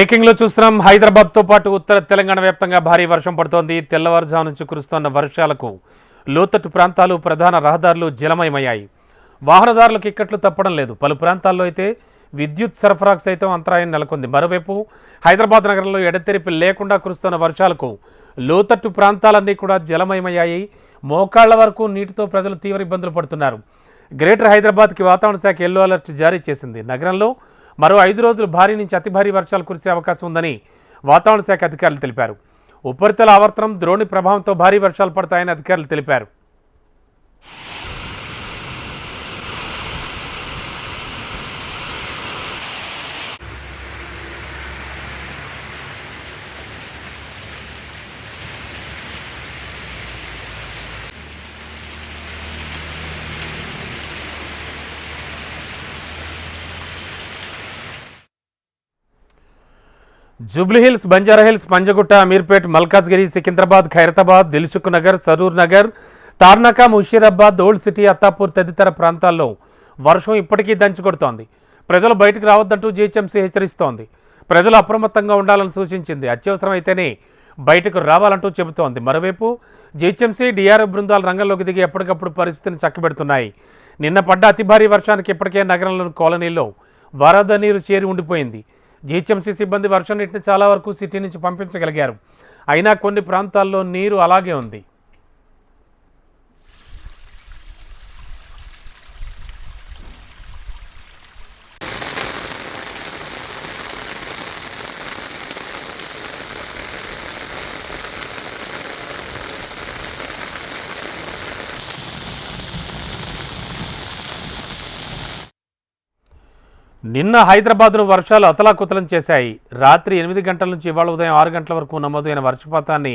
బ్రేకింగ్లో చూస్తున్నాం. హైదరాబాద్తో పాటు ఉత్తర తెలంగాణ వ్యాప్తంగా భారీ వర్షం పడుతోంది. తెల్లవారుజాము నుంచి కురుస్తున్న వర్షాలకు లోతట్టు ప్రాంతాలు ప్రధాన రహదారులు జలమయమయ్యాయి. వాహనదారులకు ఇక్కట్లు తప్పడం లేదు. పలు ప్రాంతాల్లో అయితే విద్యుత్ సరఫరాకు సైతం అంతరాయం నెలకొంది. మరోవైపు హైదరాబాద్ నగరంలో ఎడతెరిపి లేకుండా కురుస్తున్న వర్షాలకు లోతట్టు ప్రాంతాలన్నీ కూడా జలమయమయ్యాయి. మోకాళ్ళ వరకు నీటితో ప్రజలు తీవ్ర ఇబ్బందులు పడుతున్నారు. గ్రేటర్ హైదరాబాద్కి వాతావరణ శాఖ ఎల్లో అలర్ట్ జారీ చేసింది. నగరంలో మరో ఐదు రోజులు భారీ నుంచి అతి భారీ వర్షాలు కురిసే అవకాశం ఉందని వాతావరణ శాఖ అధికారులు తెలిపారు. ఉపరితల ఆవర్తనం ద్రోణి ప్రభావంతో భారీ వర్షాలు పడతాయని అధికారులు తెలిపారు. జూబ్లీహిల్స్ బంజారాహిల్స్ పంజగుట్ట అమీర్పేట్ మల్కాజ్గిరి సికింద్రాబాద్ ఖైరతాబాద్ దిల్సుఖ్ నగర్ సరూర్ నగర్ తార్నాక ముషీరాబాద్ ఓల్డ్ సిటీ అత్తాపూర్ తదితర ప్రాంతాల్లో వర్షం ఇప్పటికీ దంచుకొడుతోంది. ప్రజలు బయటకు రావద్దంటూ జీహెచ్ఎంసీ హెచ్చరిస్తోంది. ప్రజలు అప్రమత్తంగా ఉండాలని సూచించింది. అత్యవసరమైతేనే బయటకు రావాలంటూ చెబుతోంది. మరోవైపు జీహెచ్ఎంసీ డిఆర్ఎఫ్ బృందాలు రంగంలోకి దిగి ఎప్పటికప్పుడు పరిస్థితిని చక్కబెడుతున్నాయి. నిన్న పడ్డ అతి భారీ వర్షానికి ఇప్పటికే నగరంలోని కాలనీలో వరద నీరు చేరి ఉండిపోయింది. జీహెచ్ఎంసీ సిబ్బంది వర్షం నీటిని చాలా వరకు సిటీ నుంచి పంపించగలిగారు. అయినా కొన్ని ప్రాంతాల్లో నీరు అలాగే ఉంది. నిన్న హైదరాబాద్ను వర్షాలు అతలాకుతలం చేశాయి. రాత్రి ఎనిమిది గంటల నుంచి ఇవాళ ఉదయం ఆరు గంటల వరకు నమోదైన వర్షపాతాన్ని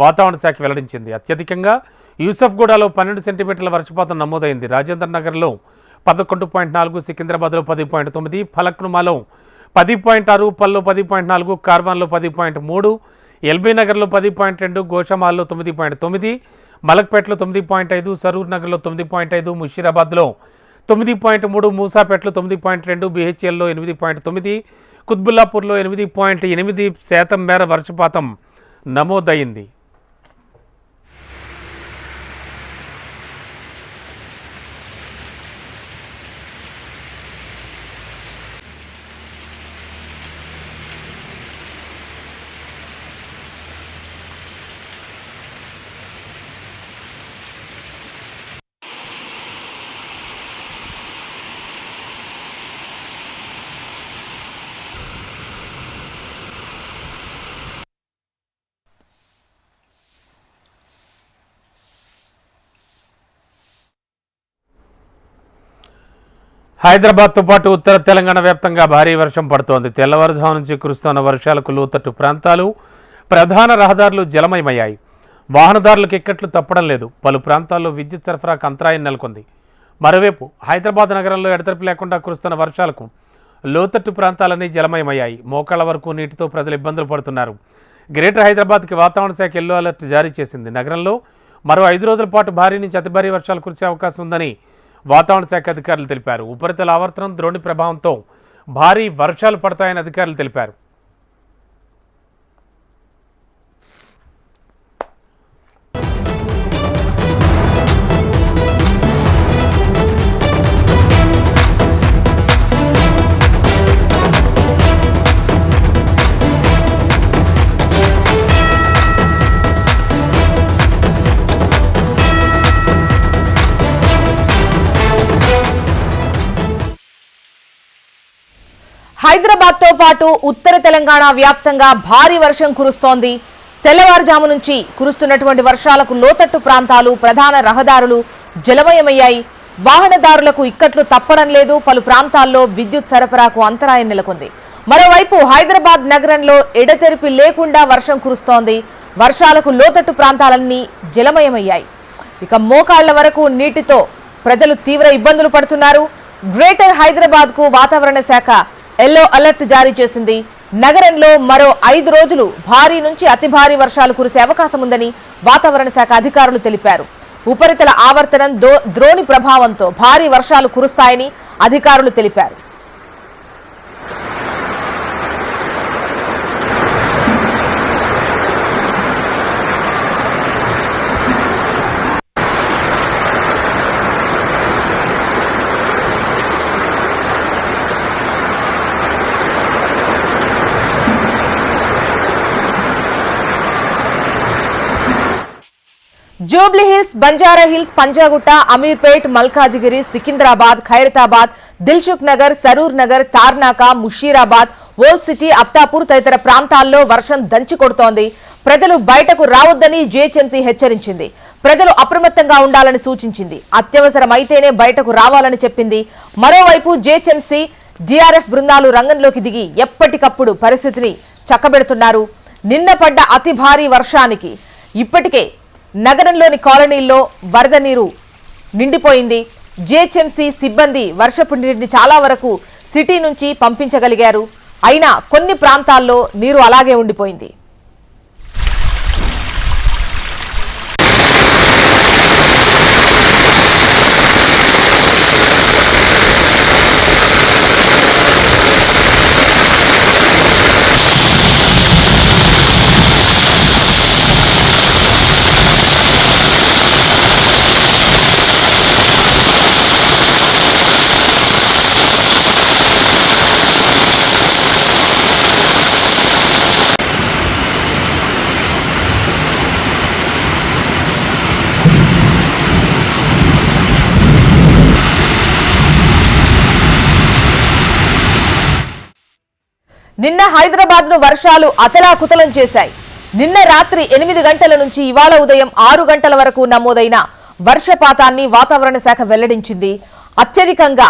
వాతావరణ శాఖ వెల్లడించింది. అత్యధికంగా యూసఫ్గూడలో పన్నెండు సెంటీమీటర్ల వర్షపాతం నమోదైంది. రాజేంద్ర నగర్లో పదకొండు పాయింట్ నాలుగు సికింద్రాబాద్లో పది పాయింట్ తొమ్మిది ఫలక్నుమాలో పది పాయింట్ ఆరు పల్లో పది పాయింట్ నాలుగు కార్వాన్లో పది పాయింట్ మూడు ఎల్బీ నగర్లో పది పాయింట్ రెండు గోషమాల్లో తొమ్మిది పాయింట్ తొమ్మిది మలక్పేటలో తొమ్మిది పాయింట్ ఐదు సరూర్ నగర్లో తొమ్మిది పాయింట్ ఐదు ముషీరాబాద్లో తొమ్మిది పాయింట్ మూడు మూసాపేటలో తొమ్మిది పాయింట్ రెండు బీహెచ్ఎల్లో ఎనిమిది పాయింట్ తొమ్మిది కుత్బుల్లాపూర్లో ఎనిమిది పాయింట్ ఎనిమిది శాతం మేర వర్షపాతం నమోదైంది. హైదరాబాద్తో పాటు ఉత్తర తెలంగాణ వ్యాప్తంగా భారీ వర్షం పడుతోంది. తెల్లవారుజాము నుంచి కురుస్తున్న వర్షాలకు లోతట్టు ప్రాంతాలు ప్రధాన రహదారులు జలమయమయ్యాయి. వాహనదారులకు ఇక్కట్లు తప్పడం లేదు. పలు ప్రాంతాల్లో విద్యుత్ సరఫరాకు అంతరాయం నెలకొంది. మరోవైపు హైదరాబాద్ నగరంలో ఎడతెరిపి లేకుండా కురుస్తున్న వర్షాలకు లోతట్టు ప్రాంతాలన్నీ జలమయమయ్యాయి. మోకాళ్ళ వరకు నీటితో ప్రజలు ఇబ్బందులు పడుతున్నారు. గ్రేటర్ హైదరాబాద్కి వాతావరణ శాఖ ఎల్లో అలర్ట్ జారీ చేసింది. నగరంలో మరో ఐదు రోజుల పాటు భారీ నుంచి అతి భారీ వర్షాలు కురిసే అవకాశం ఉందని వాతావరణ శాఖ అధికారులు తెలిపారు. ఉపరితల ఆవర్తనం ద్రోణి ప్రభావంతో భారీ వర్షాలు పడతాయని అధికారులు తెలిపారు. పాటు ఉత్తర తెలంగాణ వ్యాప్తంగా భారీ వర్షం కురుస్తోంది. తెల్లవారుజాము నుంచి కురుస్తున్నటువంటి వర్షాలకు లోతట్టు ప్రాంతాలు ప్రధాన రహదారులు జలమయమయ్యాయి. వాహనదారులకు ఇక్కట్లు తప్పడం లేదు. పలు ప్రాంతాల్లో విద్యుత్ సరఫరాకు అంతరాయం నెలకొంది. మరోవైపు హైదరాబాద్ నగరంలో ఎడతెరిపి లేకుండా వర్షం కురుస్తోంది. వర్షాలకు లోతట్టు ప్రాంతాలన్నీ జలమయమయ్యాయి. ఇక మోకాళ్ళ వరకు నీటితో ప్రజలు తీవ్ర ఇబ్బందులు పడుతున్నారు. గ్రేటర్ హైదరాబాద్కు వాతావరణ శాఖ ఎల్లో అలర్ట్ జారీ చేసింది. నగరంలో మరో ఐదు రోజులు భారీ నుంచి అతి భారీ వర్షాలు కురిసే అవకాశం ఉందని వాతావరణ శాఖ అధికారులు తెలిపారు. ఉపరితల ఆవర్తనం ద్రోణి ప్రభావంతో భారీ వర్షాలు కురుస్తాయని అధికారులు తెలిపారు. జూబ్లీ హిల్స్ బంజారా హిల్స్ పంజాగుట్ట అమీర్పేట్ మల్కాజిగిరి సికింద్రాబాద్ ఖైరతాబాద్ దిల్సుఖ్ నగర్ సరూర్ నగర్ తార్నాక ముషీరాబాద్ ఓల్డ్ సిటీ అత్తాపూర్ తదితర ప్రాంతాల్లో వర్షం దంచి కొడుతోంది. ప్రజలు బయటకు రావద్దని జీహెచ్ఎంసీ హెచ్చరించింది. ప్రజలు అప్రమత్తంగా ఉండాలని సూచించింది. అత్యవసరమైతేనే బయటకు రావాలని చెప్పింది. మరోవైపు జీహెచ్ఎంసీ డిఆర్ఎఫ్ బృందాలు రంగంలోకి దిగి ఎప్పటికప్పుడు పరిస్థితిని చక్కబెడుతున్నారు. నిన్న పడ్డ అతి భారీ వర్షానికి ఇప్పటికే నగరంలోని కాలనీల్లో వరద నీరు నిండిపోయింది. జిహెచ్ఎంసీ సిబ్బంది వర్షపు నీటిని చాలా వరకు సిటీ నుంచి పంపించగలిగారు. అయినా కొన్ని ప్రాంతాల్లో నీరు అలాగే ఉండిపోయింది. నిన్న హైదరాబాద్ను వర్షాలు అతలాకుతలం చేశాయి. నిన్న రాత్రి ఎనిమిది గంటల నుంచి ఇవాళ ఉదయం ఆరు గంటల వరకు నమోదైన వర్షపాతాన్ని వాతావరణ శాఖ వెల్లడించింది. అత్యధికంగా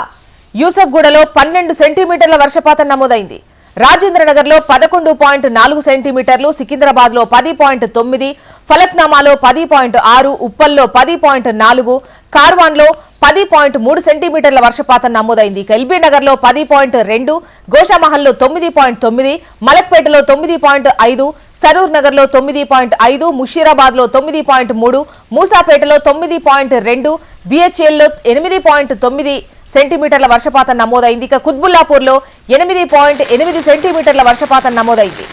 యూసఫ్గూడలో పన్నెండు సెంటీమీటర్ల వర్షపాతం నమోదైంది. రాజేంద్రనగర్లో పదకొండు పాయింట్ నాలుగు సెంటీమీటర్లు సికింద్రాబాద్లో పది పాయింట్ తొమ్మిది ఫలక్నామాలో పది పాయింట్ ఆరు ఉప్పల్లో పది పాయింట్ నాలుగు కార్వాన్లో పది పాయింట్ మూడు సెంటీమీటర్ల వర్షపాతం నమోదైంది. ఇక ఎల్బీ నగర్లో పది పాయింట్ రెండు గోషామహల్లో తొమ్మిది పాయింట్ తొమ్మిది మలక్పేటలో తొమ్మిది పాయింట్ ఐదు సరూర్ నగర్లో తొమ్మిది పాయింట్ ఐదు ముషీరాబాద్లో తొమ్మిది పాయింట్ మూడు మూసాపేటలో తొమ్మిది పాయింట్ రెండు బిహెచ్ఎల్లో ఎనిమిది పాయింట్ తొమ్మిది సెంటీమీటర్ల వర్షపాతం నమోదైంది. ఇక కుత్బుల్లాపూర్లో ఎనిమిది పాయింట్ ఎనిమిది సెంటీమీటర్ల వర్షపాతం నమోదైంది.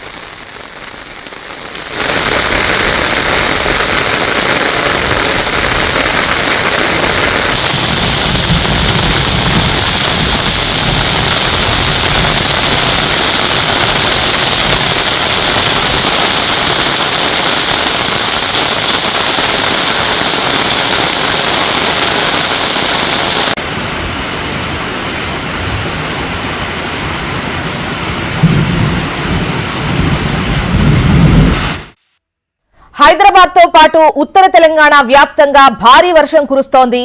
హైదరాబాద్తో పాటు ఉత్తర తెలంగాణ వ్యాప్తంగా భారీ వర్షం కురుస్తోంది.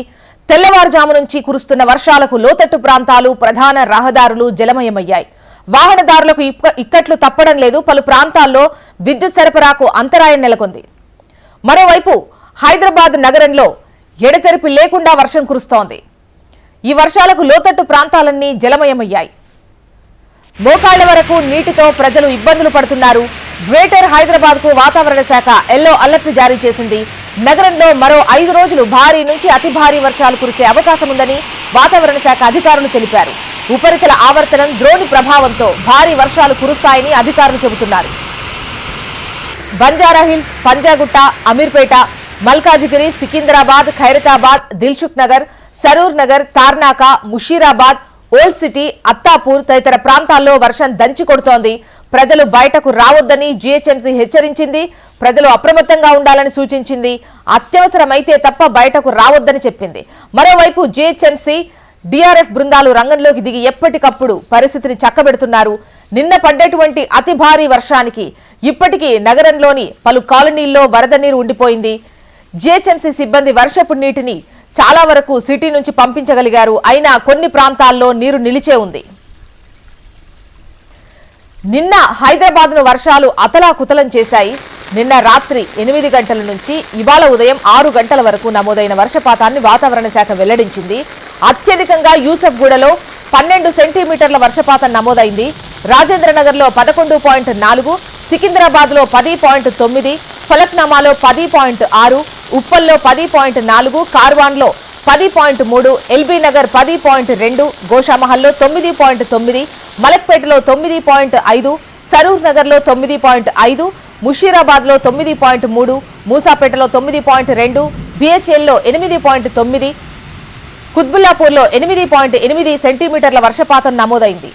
తెల్లవారుజాము నుంచి కురుస్తున్న వర్షాలకు లోతట్టు ప్రాంతాలు ప్రధాన రహదారులు జలమయమయ్యాయి. వాహనదారులకు ఇక్కట్లు తప్పడం లేదు. పలు ప్రాంతాల్లో విద్యుత్ సరఫరాకు అంతరాయం నెలకొంది. మరోవైపు హైదరాబాద్ నగరంలో ఎడతెరిపి లేకుండా వర్షం కురుస్తోంది. ఈ వర్షాలకు లోతట్టు ప్రాంతాలన్నీ జలమయమయ్యాయి. మోకాళ్ళ వరకు నీటితో ప్రజలు ఇబ్బందులు పడుతున్నారు. గ్రేటర్ హైదరాబాద్కు వాతావరణ శాఖ ఎల్లో అలర్ట్ జారీ చేసింది. నగరంలో మరో ఐదు రోజులు భారీ నుంచి అతి భారీ వర్షాలు కురిసే అవకాశం ఉందని వాతావరణ శాఖ అధికారులు తెలిపారు. ఉపరితల ఆవర్తనం ద్రోణి ప్రభావంతో భారీ వర్షాలు కురుస్తాయని అధికారులు చెబుతున్నారు. బంజారా హిల్స్ పంజాగుట్ట అమీర్పేట మల్కాజిగిరి సికింద్రాబాద్ ఖైరతాబాద్ దిల్సుఖ్ నగర్ సరూర్ నగర్ తార్నాక ముషీరాబాద్ ఓల్డ్ సిటీ అత్తాపూర్ తదితర ప్రాంతాల్లో వర్షం దంచి కొడుతోంది. ప్రజలు బయటకు రావద్దని జీహెచ్ఎంసీ హెచ్చరించింది. ప్రజలు అప్రమత్తంగా ఉండాలని సూచించింది. అత్యవసరమైతే తప్ప బయటకు రావద్దని చెప్పింది. మరోవైపు జీహెచ్ఎంసీ డిఆర్ఎఫ్ బృందాలు రంగంలోకి దిగి ఎప్పటికప్పుడు పరిస్థితిని చక్కబెడుతున్నారు. నిన్న పడ్డటువంటి అతి భారీ వర్షానికి ఇప్పటికీ నగరంలోని పలు కాలనీల్లో వరద నీరు ఉండిపోయింది. జీహెచ్ఎంసీ సిబ్బంది వర్షపు నీటిని చాలా వరకు సిటీ నుంచి పంపించగలిగారు. అయినా కొన్ని ప్రాంతాల్లో నీరు నిలిచే ఉంది. నిన్న హైదరాబాద్ను వర్షాలు అతలాకుతలం చేశాయి. నిన్న రాత్రి ఎనిమిది గంటల నుంచి ఇవాళ ఉదయం ఆరు గంటల వరకు నమోదైన వర్షపాతాన్ని వాతావరణ శాఖ వెల్లడించింది. అత్యధికంగా యూసఫ్గూడలో పన్నెండు సెంటీమీటర్ల వర్షపాతం నమోదైంది. రాజేంద్రనగర్లో పదకొండు పాయింట్ నాలుగు సికింద్రాబాద్లో పది పాయింట్ తొమ్మిది ఫలక్నామాలో పది పాయింట్ ఆరు ఉప్పల్లో పది పాయింట్ నాలుగు కార్వాన్లో పది పాయింట్ మూడు ఎల్బీ నగర్ పది పాయింట్ రెండు గోషామహల్లో తొమ్మిది పాయింట్ తొమ్మిది మలక్పేటలో తొమ్మిది పాయింట్ ఐదు సరూర్ నగర్లో తొమ్మిది పాయింట్ ఐదు ముషీరాబాద్లో తొమ్మిది పాయింట్ మూడు మూసాపేటలో తొమ్మిది పాయింట్ రెండు బిహెచ్ఎల్లో ఎనిమిది పాయింట్ తొమ్మిది కుత్బుల్లాపూర్లో ఎనిమిది పాయింట్ ఎనిమిది సెంటీమీటర్ల వర్షపాతం నమోదైంది.